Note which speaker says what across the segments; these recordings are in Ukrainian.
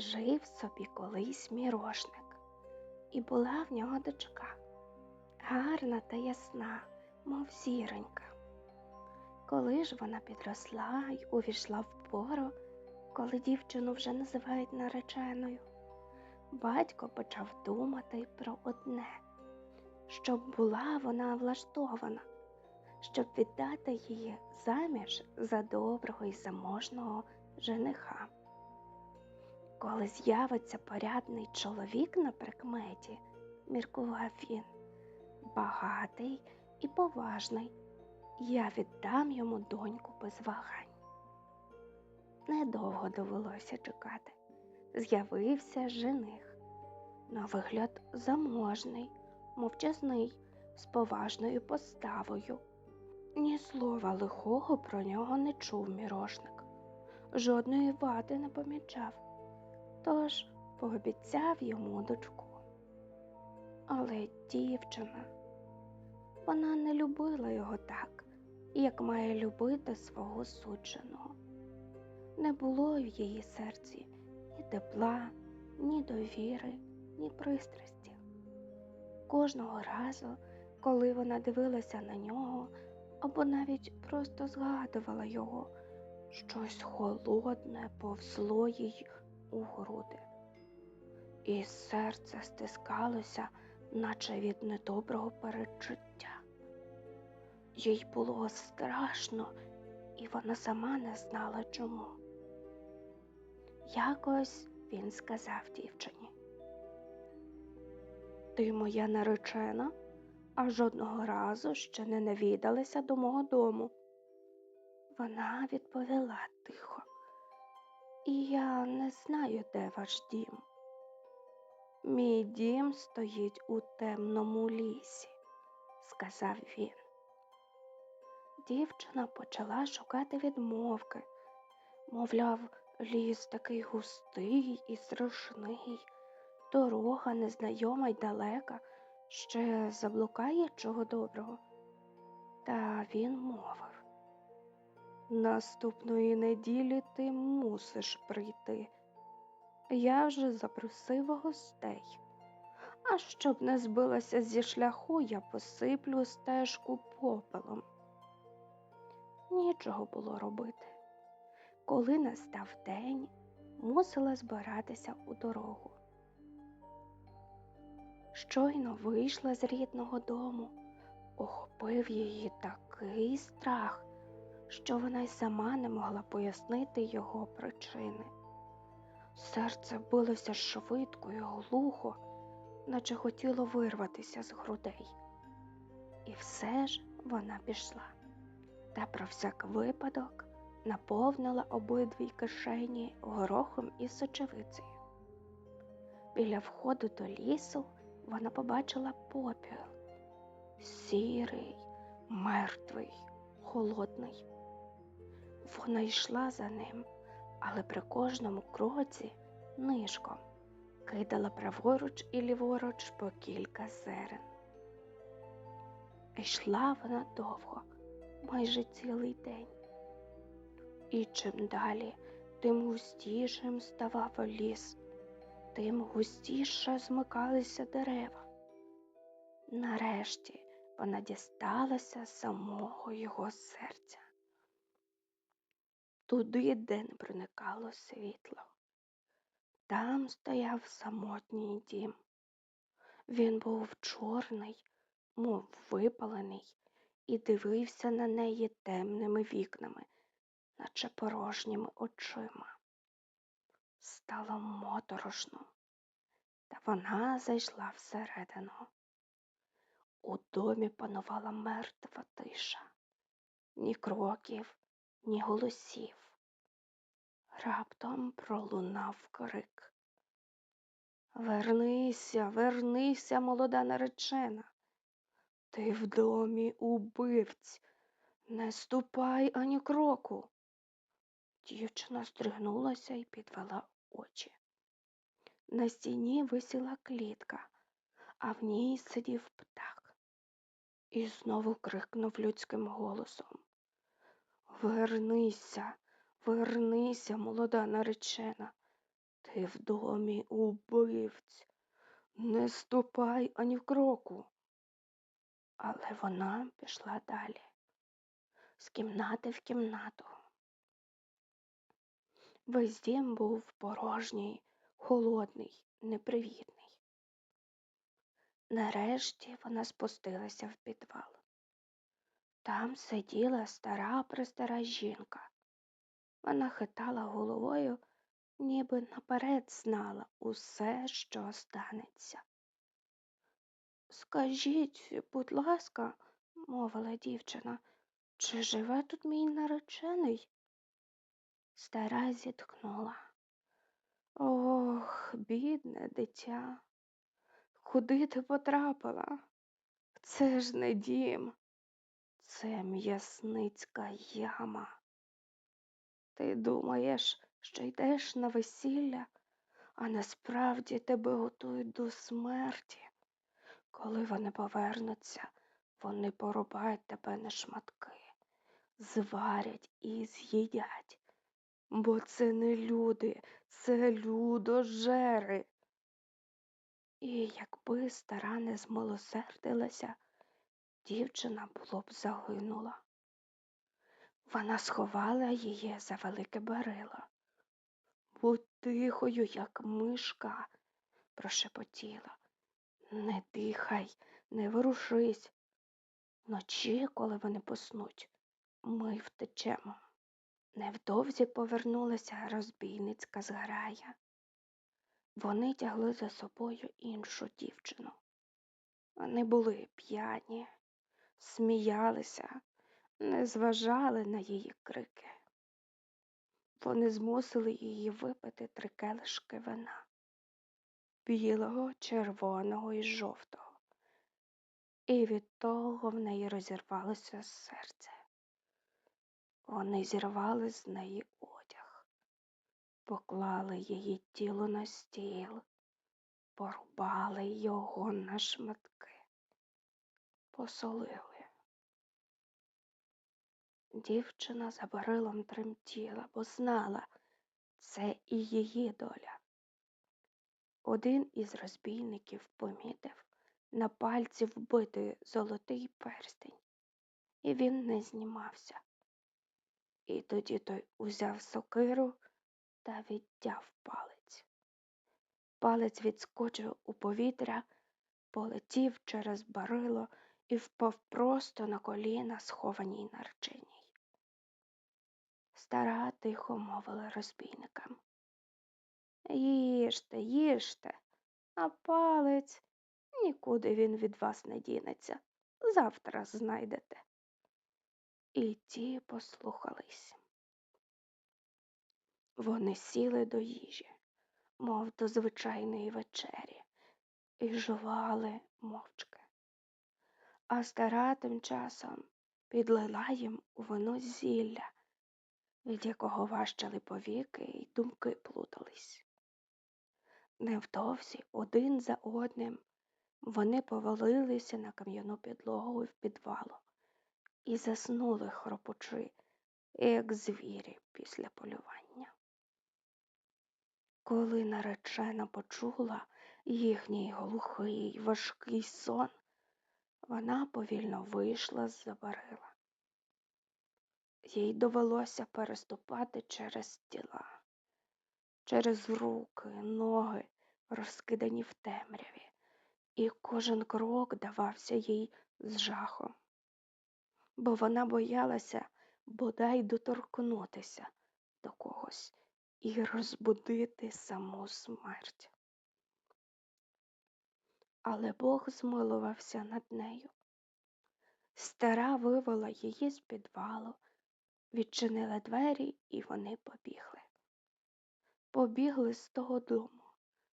Speaker 1: Жив собі колись мірошник, і була в нього дочка, гарна та ясна, мов зіронька. Коли ж вона підросла й увійшла в пору, коли дівчину вже називають нареченою, батько почав думати про одне, щоб була вона влаштована, щоб віддати її заміж за доброго і заможного жениха. Коли з'явиться порядний чоловік на прикметі, міркував він, багатий і поважний, я віддам йому доньку без вагань. Недовго довелося чекати. З'явився жених, на вигляд заможний, мовчазний, з поважною поставою. Ні слова лихого про нього не чув мірошник, жодної вади не помічав, тож пообіцяв йому дочку. Але дівчина, вона не любила його так, як має любити свого судженого. Не було в її серці ні тепла, ні довіри, ні пристрасті. Кожного разу, коли вона дивилася на нього або навіть просто згадувала його, щось холодне повзло їй у груди, і серце стискалося, наче від недоброго передчуття. Їй було страшно, і вона сама не знала чому. Якось він сказав дівчині. Ти моя наречена, а жодного разу ще не навідалася до мого дому. Вона відповіла тихо, і я не знаю, де ваш дім. Мій дім стоїть у темному лісі, сказав він. Дівчина почала шукати відмовки, мовляв, ліс такий густий і страшний, дорога незнайома й далека, ще заблукає чого доброго. Та він мовив Наступної неділі ти мусиш прийти. Я вже запросив гостей. А щоб не збилася зі шляху, я посиплю стежку попелом. Нічого було робити. Коли настав день, мусила збиратися у дорогу. Щойно вийшла з рідного дому, охопив її такий страх, що вона й сама не могла пояснити його причини. Серце билося швидко і глухо, наче хотіло вирватися з грудей. І все ж вона пішла та про всяк випадок наповнила обидві кишені горохом і сочевицею. Біля входу до лісу вона побачила попіл сірий, мертвий, холодний. Вона йшла за ним, але при кожному кроці нишком кидала праворуч і ліворуч по кілька зерен. Йшла вона довго, майже цілий день. І чим далі, тим густішим ставав ліс, тим густіше змикалися дерева. Нарешті вона дісталася самого його серця, туди, де не проникало світло. Там стояв самотній дім. Він був чорний, мов випалений, і дивився на неї темними вікнами, наче порожніми очима. Стало моторошно, та вона зайшла всередину. У домі панувала мертва тиша, ні кроків, ні голосів. Раптом пролунав крик. Вернися, вернися, молода наречена. Ти в домі убивць, не ступай ані кроку. Дівчина здригнулася і підвела очі. На стіні висіла клітка, а в ній сидів птах. І знову крикнув людським голосом Вернися, вернися, молода наречена, Ти в домі убивць, не ступай ані в кроку. Але вона пішла далі, з кімнати в кімнату. Весь дім був порожній, холодний, непривітний. Нарешті вона спустилася в підвал. Там сиділа стара престара жінка. Вона хитала головою, ніби наперед знала усе, що станеться. Скажіть, будь ласка, мовила дівчина, чи живе тут мій наречений? Стара зітхнула. Ох, бідне дитя, куди ти потрапила? Це ж не дім, це м'ясницька яма. Ти думаєш, що йдеш на весілля, а насправді тебе готують до смерті. Коли вони повернуться, вони порубають тебе на шматки, зварять і з'їдять. Бо це не люди, це людожери. І якби стара не змилосердилася, дівчина було б загинула. Вона сховала її за велике барило. Будь тихою, як мишка, прошепотіла. Не дихай, не ворушись. Вночі, коли вони поснуть, ми втечемо. Невдовзі повернулася розбійницька зграя. Вони тягли за собою іншу дівчину. Вони були п'яні, сміялися, не зважали на її крики. Вони змусили її випити три келишки вина білого, червоного і жовтого, і від того в неї розірвалося серце. Вони зірвали з неї одяг, поклали її тіло на стіл, порубали його на шматки, посолили. Дівчина за барилом тремтіла, бо знала, це і її доля. Один із розбійників помітив на пальці вбитий золотий перстень, і він не знімався. І тоді той узяв сокиру та відтяв палець. Палець відскочив у повітря, полетів через барило і впав просто на коліна, схованій нареченій. Стара тихо мовила розбійникам. Їжте, їжте, а палець нікуди він від вас не дінеться. Завтра знайдете. І ті послухались. Вони сіли до їжі, мов до звичайної вечері, і жували мовчки. А стара тим часом підлила їм у вино зілля, від якого важчали повіки й думки плутались. Невдовзі один за одним вони повалилися на кам'яну підлогу в підвалу і заснули хропучи, як звірі після полювання. Коли наречена почула їхній глухий, важкий сон, вона повільно вийшла з за барила. Їй довелося переступати через тіла, через руки, ноги, розкидані в темряві, і кожен крок давався їй з жахом, бо вона боялася бодай доторкнутися до когось і розбудити саму смерть. Але Бог змилувався над нею. Стара вивела її з підвалу, відчинила двері, і вони побігли. Побігли з того дому,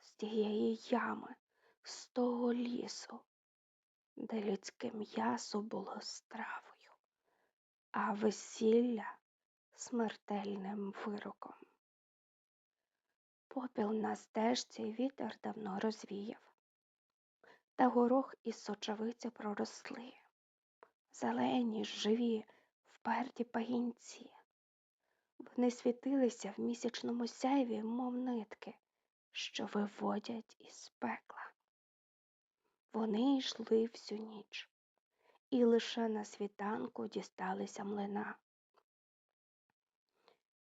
Speaker 1: з тієї ями, з того лісу, де людське м'ясо було стравою, а весілля смертельним вироком. Попіл на стежці вітер давно розвіяв, та горох і сочевиця проросли, зелені, живі, вперті пагінці. Вони світилися в місячному сяйві, мов нитки, що виводять із пекла. Вони йшли всю ніч, і лише на світанку дісталися млина.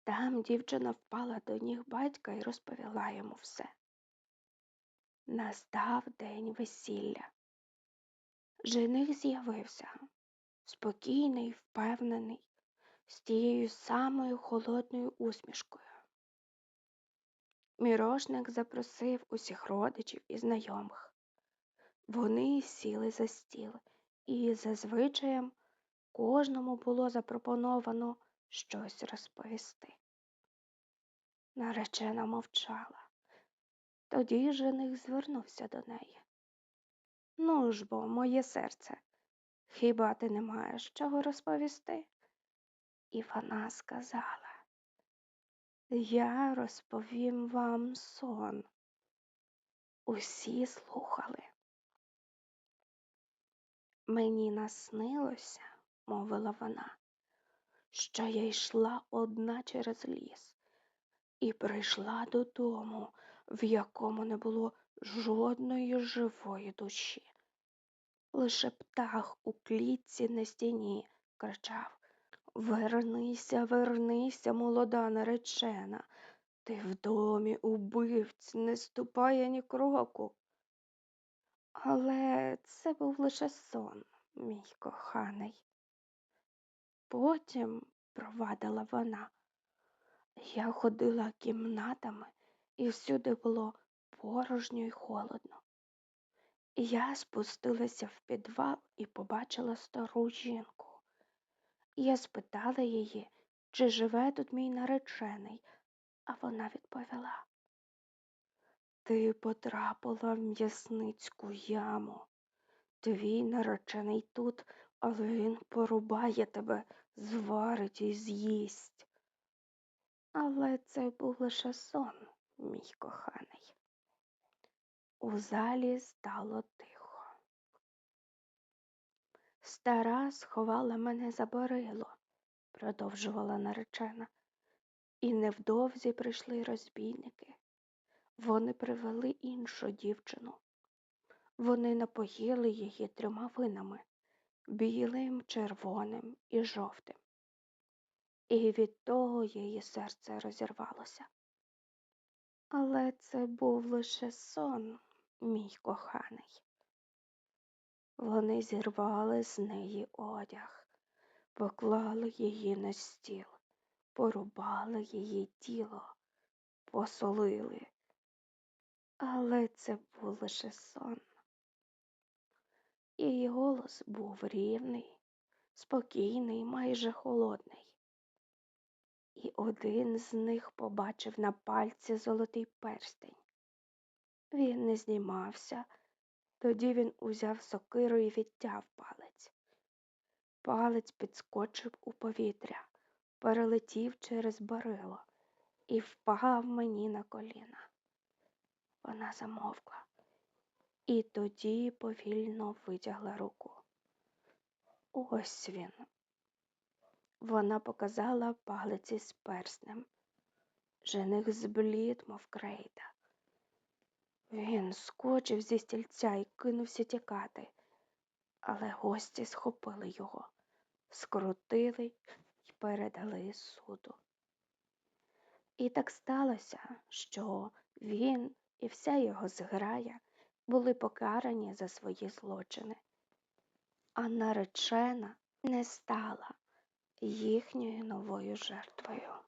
Speaker 1: Там дівчина впала до ніг батька і розповіла йому все. Настав день весілля. Жених з'явився спокійний, впевнений, з тією самою холодною усмішкою. Мірошник запросив усіх родичів і знайомих. Вони сіли за стіл, і за звичаєм кожному було запропоновано щось розповісти. Наречена мовчала. Тоді жених звернувся до неї. Ну ж бо, моє серце, хіба ти не маєш чого розповісти? І вона сказала, я розповім вам сон. Усі слухали. Мені наснилося, мовила вона, що я йшла одна через ліс і прийшла додому, в якому не було жодної живої душі. Лише птах у клітці на стіні кричав Вернися, вернися, молода наречена. Ти в домі убивць не ступає ні кроку. Але це був лише сон, мій коханий. Потім, провадила вона, я ходила кімнатами, і всюди було порожньо й холодно. Я спустилася в підвал і побачила стару жінку. Я спитала її, чи живе тут мій наречений, а вона відповіла Ти потрапила в м'ясницьку яму. Твій наречений тут, але він порубає тебе, зварить і з'їсть. Але це був лише сон, мій коханий. У залі стало тихо. Стара сховала мене за барило, продовжувала наречена, і невдовзі прийшли розбійники. Вони привели іншу дівчину. Вони напоїли її трьома винами білим, червоним і жовтим. І від того її серце розірвалося. Але це був лише сон, мій коханий. Вони зірвали з неї одяг, поклали її на стіл, порубали її тіло, посолили. Але це був лише сон. Її голос був рівний, спокійний, майже холодний. І один з них побачив на пальці золотий перстень. Він не знімався, тоді він узяв сокиру і відтяв палець. Палець підскочив у повітря, перелетів через барило і впав мені на коліна. Вона замовкла і тоді повільно витягла руку. Ось він. Вона показала палиці з перснем. Жених зблід, мов крейда. Він скочив зі стільця і кинувся тікати, але гості схопили його, скрутили і передали суду. І так сталося, що він і вся його зграя були покарані за свої злочини, а наречена не стала їхньою новою жертвою.